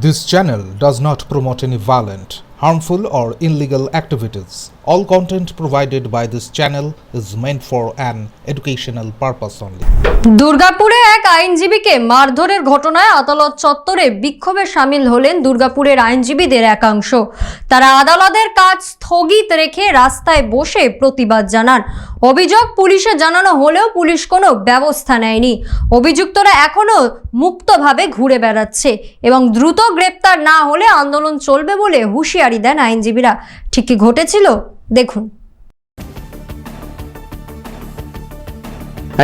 This channel does not promote any violent, harmful, or illegal activities. All content provided by this channel is meant for an educational purpose only. দুর্গাপুরে এক আইনজীবীকে মারধরের ঘটনায় আদালত চত্বরে বিক্ষোভে সামিল হলেন দুর্গাপুরের আইনজীবীদের একাংশ তারা আদালতের কাজ স্থগিত রেখে রাস্তায় বসে প্রতিবাদ জানান অভিযোগ পুলিশে জানানো হলেও পুলিশ কোনো ব্যবস্থা নেয়নি। অভিযুক্তরা এখনও মুক্তভাবে ঘুরে বেড়াচ্ছে এবং দ্রুত গ্রেপ্তার না হলে আন্দোলন চলবে বলে হুঁশিয়ারি দেন আইনজীবীরা। ঠিক কি ঘটেছিল? দেখুন।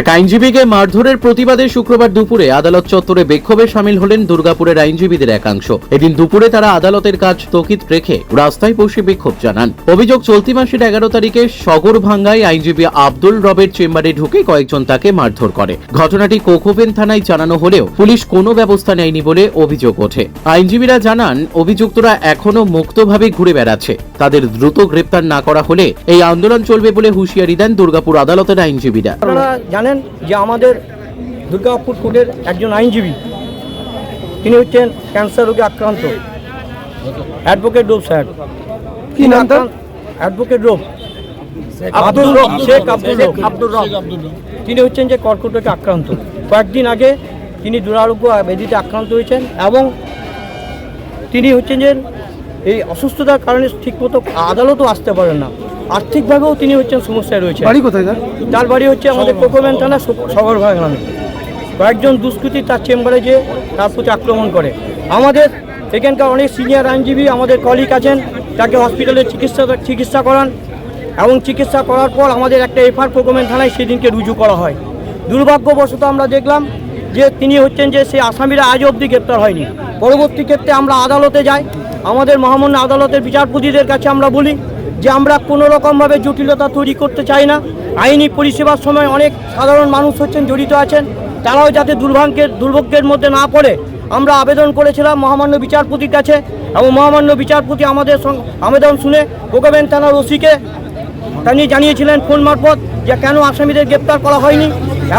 এক আইনজীবীকে মারধরের প্রতিবাদে শুক্রবার দুপুরে আদালত চত্বরে বিক্ষোভে সামিল হলেন দুর্গাপুরের আইনজীবীদের একাংশ। এদিন দুপুরে তারা আদালতের কাজ স্থগিত রেখে রাস্তায় বসে বিক্ষোভ জানান। অভিযোগ, চলতি মাসের এগারো তারিখে সগর ভাঙ্গায় আইনজীবী আব্দুল রবের চেম্বারে ঢুকে কয়েকজন তাকে মারধর করে। ঘটনাটি কোকোভেন থানায় জানানো হলেও পুলিশ কোনো ব্যবস্থা নেয়নি বলে অভিযোগ ওঠে। আইনজীবীরা জানান, অভিযুক্তরা এখনও মুক্তভাবে ঘুরে বেড়াচ্ছে। তাদের দ্রুত গ্রেপ্তার না করা হলে এই আন্দোলন চলবে বলে হুঁশিয়ারি দেন দুর্গাপুর আদালতের আইনজীবীরা। জানেন যে আমাদের দুর্গাপুর কোর্টের একজন আইনজীবী তিনি হচ্ছেন ক্যান্সার রোগে আক্রান্ত। অ্যাডভোকেট রোগ সাহেব কি নাম তার? অ্যাডভোকেট রোগ আব্দুল রব শেখ আব্দুল রব। আব্দুল রব। তিনি হচ্ছেন যে কর্কট রোগে আক্রান্ত। কয়েকদিন আগে তিনি দুরারোগ্য ব্যাধিতে আক্রান্ত হয়েছেন এবং তিনি হচ্ছেন যে এই অসুস্থতার কারণে ঠিকমতো আদালতও আসতে পারেন না। আর্থিকভাবেও তিনি হচ্ছেন সমস্যায় রয়েছে বাড়ি কোথায় তার? তার বাড়ি হচ্ছে আমাদের কোকোম্যান থানা সগরভাগ গ্রামে। কয়েকজন দুষ্কৃতী তার চেম্বারে যেয়ে তার প্রতি আক্রমণ করে। আমাদের এখানকার অনেক সিনিয়র আইনজীবী আমাদের কলিগ আছেন তাকে হসপিটালে চিকিৎসা চিকিৎসা করান এবং চিকিৎসা করার পর আমাদের একটা এফআর কোকোম্যান থানায় সেদিনকে রুজু করা হয়। দুর্ভাগ্যবশত আমরা দেখলাম যে তিনি হচ্ছেন যে সেই আসামিরা আজ অবধি গ্রেপ্তার হয়নি। পরবর্তী ক্ষেত্রে আমরা আদালতে যাই। আমাদের মহামান্য আদালতের বিচারপতিদের কাছে আমরা বলি যে আমরা কোনো রকমভাবে জটিলতা তৈরি করতে চাই না। আইনি পরিষেবার সময় অনেক সাধারণ মানুষ হচ্ছেন, জড়িত আছেন। তারাও যাতে দুর্ভাগ্যের দুর্ভোগের মধ্যে না পড়ে। আমরা আবেদন করেছিলাম মহামান্য বিচারপতির কাছে এবং মহামান্য বিচারপতি আমাদের আবেদন শুনে কোকাবেন থানার ওসিকে। তিনি জানিয়েছিলেন ফোন মারফত যে কেন আসামিদের গ্রেপ্তার করা হয়নি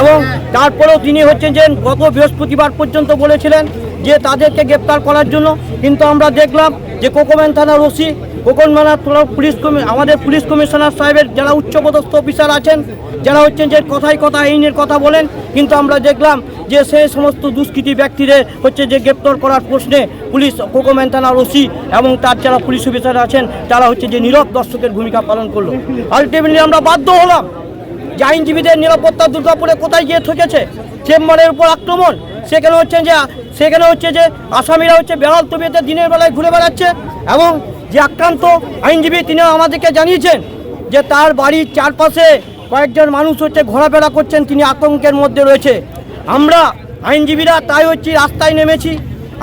এবং তারপরেও তিনি হচ্ছেন যে গত বৃহস্পতিবার পর্যন্ত বলেছিলেন যে তাদেরকে গ্রেপ্তার করার জন্য। কিন্তু আমরা দেখলাম যে কোকোম্যান থানার ওসি কোকোনমানা পুলিশ কমি, আমাদের পুলিশ কমিশনার সাহেবের যারা উচ্চপদস্থ অফিসার আছেন, যারা হচ্ছেন যে কথায় কথা, আইনের কথা বলেন, কিন্তু আমরা দেখলাম যে সেই সমস্ত দুষ্কৃতী ব্যক্তিদের হচ্ছে যে গ্রেপ্তার করার প্রশ্নে পুলিশ কোকোম্যান থানার ওসি এবং তার যারা পুলিশ অফিসার আছেন, তারা হচ্ছে যে নীরব দর্শকের ভূমিকা পালন করল। আলটিমেটলি আমরা বাধ্য হলাম যে আইনজীবীদের নিরাপত্তা দুর্গাপুরে কোথায় গিয়ে ঠকেছে? চেম্বারের উপর আক্রমণ? সেখানে হচ্ছে যে, সেখানে হচ্ছে যে আসামিরা হচ্ছে বেড়াল তবিয়েতে দিনের বেলায় ঘুরে বেড়াচ্ছে এবং যে আক্রান্ত আইনজীবী তিনি আমাদেরকে জানিয়েছেন যে তার বাড়ির চারপাশে কয়েকজন মানুষ হচ্ছে ঘোরাফেরা করছেন, তিনি আতঙ্কের মধ্যে রয়েছে। আমরা আইনজীবীরা তাই হচ্ছে, রাস্তায় নেমেছি।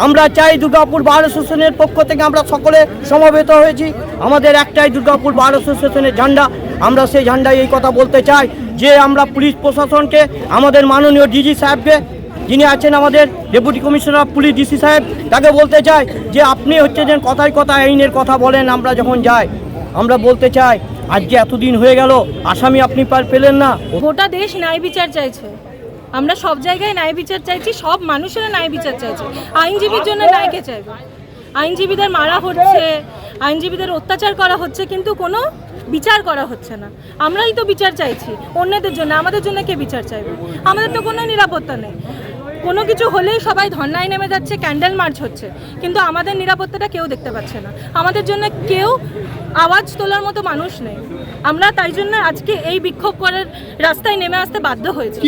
আমরা চাই দুর্গাপুর বার অ্যাসোসিয়েশনের পক্ষ থেকে আমরা সকলে সমবেত হয়েছি। আমাদের একটাই দুর্গাপুর বার অ্যাসোসিয়েশনের ঝান্ডা। আমরা সেই ঝান্ডায় এই কথা বলতে চাই যে আমরা পুলিশ প্রশাসনকে, আমাদের মাননীয় ডিজি সাহেবকে, যিনি আছেন আমাদের deputy commissioner of police DC সাহেব, তাকে বলতে চাই যে আপনি হচ্ছে যে কথায় কথা আইনের কথা বলেন, আমরা যখন যাই, আমরা বলতে চাই, আজকে এতদিন হয়ে গেল, আসামি আপনি পার পেলেন না। গোটা দেশ ন্যায় বিচার চাইছে। আমরা সব জায়গায় ন্যায় বিচার চাইছি, সব মানুষেরা ন্যায় বিচার চাইছে। আইনজীবীর জন্য ন্যায়কে চাইবে। আইনজীবীদের মারা হচ্ছে, আইনজীবীদের অত্যাচার করা হচ্ছে, কিন্তু কোনো বিচার করা হচ্ছে না। আমরাই তো বিচার চাইছি, অন্যদের জন্য, আমাদের জন্য কে বিচার চাইবে? আমাদের তো কোনো নিরাপত্তা নেই। কোনো কিছু হলেই সবাই ধর্নায় নেমে যাচ্ছে, ক্যান্ডেল মার্চ হচ্ছে, কিন্তু আমাদের নিরাপত্তাটা কেউ দেখতে পাচ্ছে না। আমাদের জন্য কেউ আওয়াজ তোলার মতো মানুষ নেই। আমরা তাই জন্য আজকে এই বিক্ষোভ করার রাস্তায় নেমে আসতে বাধ্য হয়েছি।